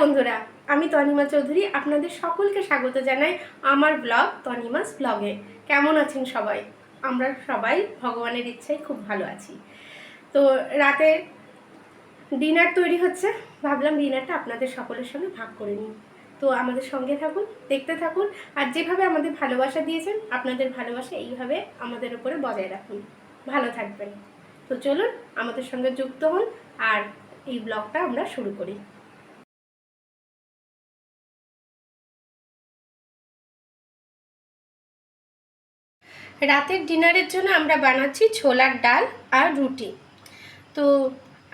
বন্ধুরা, আমি তনিমা চৌধুরী, আপনাদের সকলকে স্বাগত জানাই আমার ব্লগ, তনিমাস ব্লগে। কেমন আছেন সবাই? আমরা সবাই ভগবানের ইচ্ছায় খুব ভালো আছি। তো রাতে ডিনার তৈরি হচ্ছে, ভাবলাম ডিনারটা আপনাদের সকলের সঙ্গে ভাগ করে নিই। তো আমাদের সঙ্গে থাকুন, দেখতে থাকুন, আর যেভাবে আমাদের ভালোবাসা দিয়েছেন, আপনাদের ভালোবাসা এইভাবে আমাদের উপরে বজায় রাখুন। ভালো থাকবেন। তো চলুন, আমাদের সঙ্গে যুক্ত হন, আর এই ব্লগটা আমরা শুরু করি। রাতের ডিনারের জন্য আমরা বানাচ্ছি ছোলার ডাল আর রুটি। তো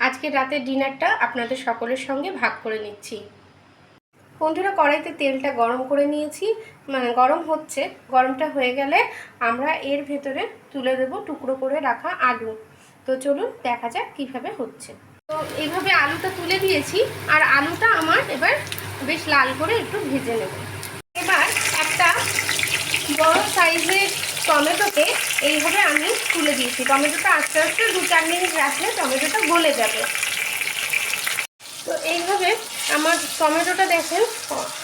আজকে রাতের ডিনারটা আপনাদের সকলের সঙ্গে ভাগ করে নিচ্ছি। বন্ধুরা, কড়াইতে তেলটা গরম করে নিয়েছি। মানে গরম হচ্ছে, গরমটা হয়ে গেলে আমরা এর ভেতরে তুলে দেব টুকরো করে রাখা আলু। তো চলুন দেখা যাক কীভাবে হচ্ছে। তো এইভাবে আলুটা তুলে দিয়েছি, আর আলুটা আমার এবার বেশ লাল করে একটু ভেজে নেব। এবার একটা বড় সাইজের টমেটোকে এইভাবে আমি তুলে দিয়েছি। টমেটোটা আস্তে আস্তে দু চার মিনিট রাখলে টমেটোটা গলে যাবে। তো এইভাবে আমার টমেটোটা দেখেন,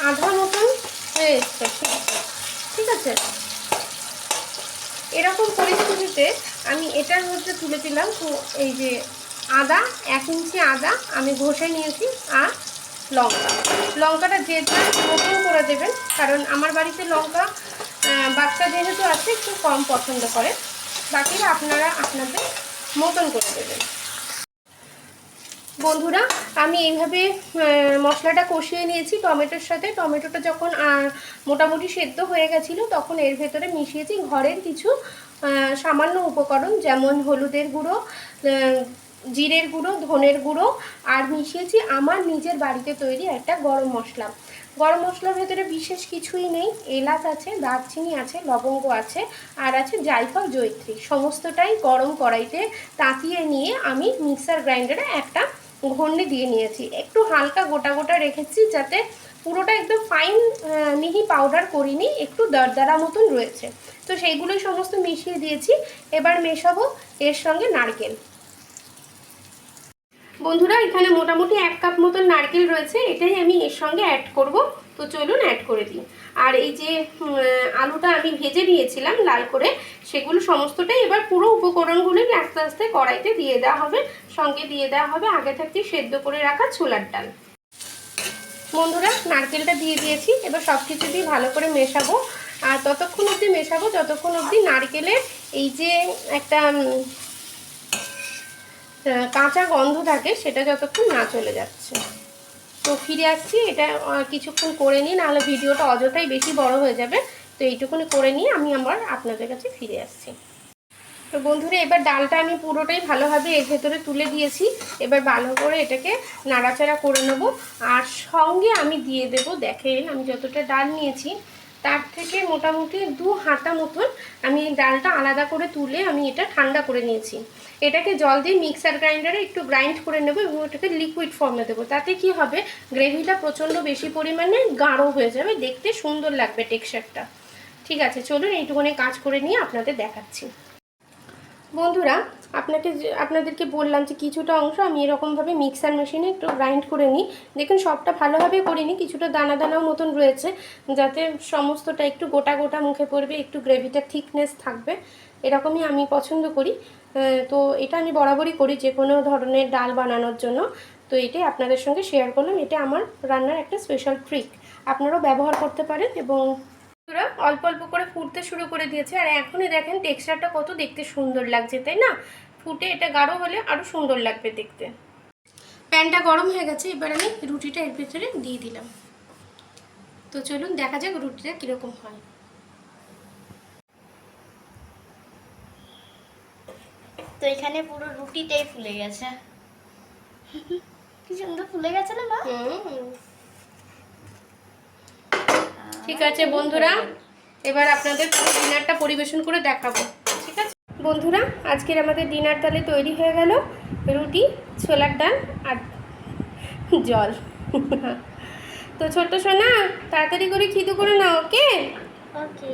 আধা মতন হয়ে এসছে। ঠিক আছে? এরকম পরিস্থিতিতে আমি এটার মধ্যে তুলে দিলাম। তো এই যে আদা, এক ইঞ্চি আদা আমি ঘষে নিয়েছি আর লঙ্কা। লঙ্কাটা যে যার মতন করে দেবেন, কারণ আমার বাড়িতে লঙ্কা বাচ্চা যেহেতু আছে, একটু কম পছন্দ করে। বাকিরা আপনারা আপনাদের মতন করে দেবেন। বন্ধুরা, আমি এইভাবে মশলাটা কষিয়ে নিয়েছি টমেটোর সাথে। টমেটোটা যখন মোটামুটি সেদ্ধ হয়ে গেছিল, তখন এর ভেতরে মিশিয়েছি ঘরের কিছু সামান্য উপকরণ, যেমন হলুদের গুঁড়ো জিরের গুঁড়ো, ধনের গুঁড়ো, আর মিশিয়েছি আমার নিজের বাড়িতে তৈরি একটা গরম মশলা। গরম মশলার ভেতরে বিশেষ কিছুই নেই, এলাচ আছে, দারচিনি আছে, লবঙ্গ আছে, আর আছে জায়ফল জৈত্রী সমস্তটাই গরম কড়াইতে তাঁতিয়ে নিয়ে আমি মিক্সার গ্রাইন্ডারে একটা ঘন্ডে দিয়ে নিয়েছি। একটু হালকা গোটা গোটা রেখেছি যাতে পুরোটা একদম ফাইন মিহি পাউডার করিনি, একটু দরদারা মতন রয়েছে। তো সেইগুলোই সমস্ত মিশিয়ে দিয়েছি। এবার মেশাবো এর সঙ্গে নারকেল। বন্ধুরা, এখানে মোটামুটি এক কাপ মতন নারকেল রয়েছে, এটাই আমি এর সঙ্গে অ্যাড করব। তো চলুন অ্যাড করে দিই। আর এই যে আলুটা আমি ভেজে নিয়েছিলাম লাল করে, সেগুলো সমস্তটাই এবার পুরো উপকরণগুলোই আস্তে আস্তে কড়াইতে দিয়ে দেওয়া হবে। সঙ্গে দিয়ে দেওয়া হবে আগে থাকতে সেদ্ধ করে রাখা ছোলার ডাল। বন্ধুরা, নারকেলটা দিয়ে দিয়েছি, এবার সব কিছু দিয়ে ভালো করে মেশাবো। আর ততক্ষণ অবধি মেশাবো, যতক্ষণ অবধি নারকেলের এই যে একটা কাঁচা গন্ধ থাকে, সেটা যতক্ষণ না চলে যাচ্ছে। তো ফিরে আসছি, এটা কিছুক্ষণ করে নিই নাহলে ভিডিওটা অযথাই বেশি বড় হয়ে যাবে। তো এইটুকুনি করে নিয়ে আমি আমার আপনাদের কাছে ফিরে আসছি। তো বন্ধুরা, এবার ডালটা আমি পুরোটাই ভালোভাবে এর ভেতরে তুলে দিয়েছি। এবার ভালো করে এটাকে নাড়াচাড়া করে নেব। আর সঙ্গে আমি দিয়ে দেব, দেখেন আমি যতটা ডাল নিয়েছি তার থেকে মোটামুটি দু হাতা মতন আমি ডালটা আলাদা করে তুলে আমি এটা ঠান্ডা করে নিয়েছি। এটাকে জল দিয়ে মিক্সার গ্রাইন্ডারে একটু গ্রাইন্ড করে নেব এবং ওটাকে লিকুইড ফর্মে দেবো। তাতে কি হবে? গ্রেভিটা প্রচণ্ড বেশি পরিমাণে গাঢ় হয়ে যাবে, দেখতে সুন্দর লাগবে টেক্সচারটা। ঠিক আছে, চলুন এইটুকুনি কাজ করে নিয়ে আপনাদের দেখাচ্ছি। বন্ধুরা আপনাকে আপনাদেরকে বললাম যে কিছুটা অংশ আমি এরকমভাবে মিক্সার মেশিনে একটু গ্রাইন্ড করে নিই। দেখুন, সবটা ভালোভাবে করিনি, কিছুটা দানা দানাও মতন রয়েছে, যাতে সমস্তটা একটু গোটা গোটা মুখে পড়বে, একটু গ্রেভিটা থিকনেস থাকবে, এরকমই আমি পছন্দ করি। তো এটা আমি বরাবরই করি যে কোনো ধরনের ডাল বানানোর জন্য। তো এটাই আপনাদের সঙ্গে শেয়ার করলাম। এটা আমার রান্নার একটা স্পেশাল ট্রিক আপনারাও ব্যবহার করতে পারেন এবং অল্প অল্প করে ফুটতে শুরু করে দিয়েছে। আর এখনই দেখেন টেক্সচারটা কত দেখতে সুন্দর লাগছে তাই না? ফুটে এটা গাঢ় হলে আরও সুন্দর লাগবে দেখতে। প্যানটা গরম হয়ে গেছে এবার আমি রুটিটা এর ভেতরে দিয়ে দিলাম। তো চলুন দেখা যাক রুটিটা কীরকম হয়। তো এখানে পুরো রুটিটাই ফুলে গেছে। কি সুন্দর ফুলে গেছে না মা? ঠিক আছে বন্ধুরা। এবার আপনাদের ডিনারটা পরিবেশন করে দেখাবো ঠিক আছে? বন্ধুরা আজকের আমাদের ডিনার তাহলে তৈরি হয়ে গেল। রুটি ছোলার ডাল আর জল। তো ছোট্ট সোনা তাড়াতাড়ি করে খিদু করে নাও ওকে? ওকে।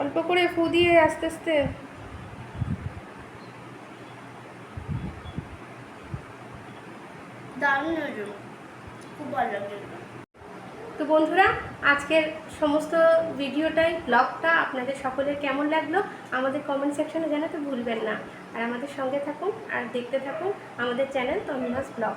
অল্প করে ফু দিয়ে আস্তে আস্তে। দারুণ খুব ভালো তো বন্ধুরা, আজকের সমস্ত ভিডিওটাই ব্লগটা আপনাদের সকলের কেমন লাগল, আমাদের কমেন্ট সেকশনে জানাতে ভুলবেন না। আর আমাদের সঙ্গে থাকুন, আর দেখতে থাকুন আমাদের চ্যানেল তন্মাস ব্লগ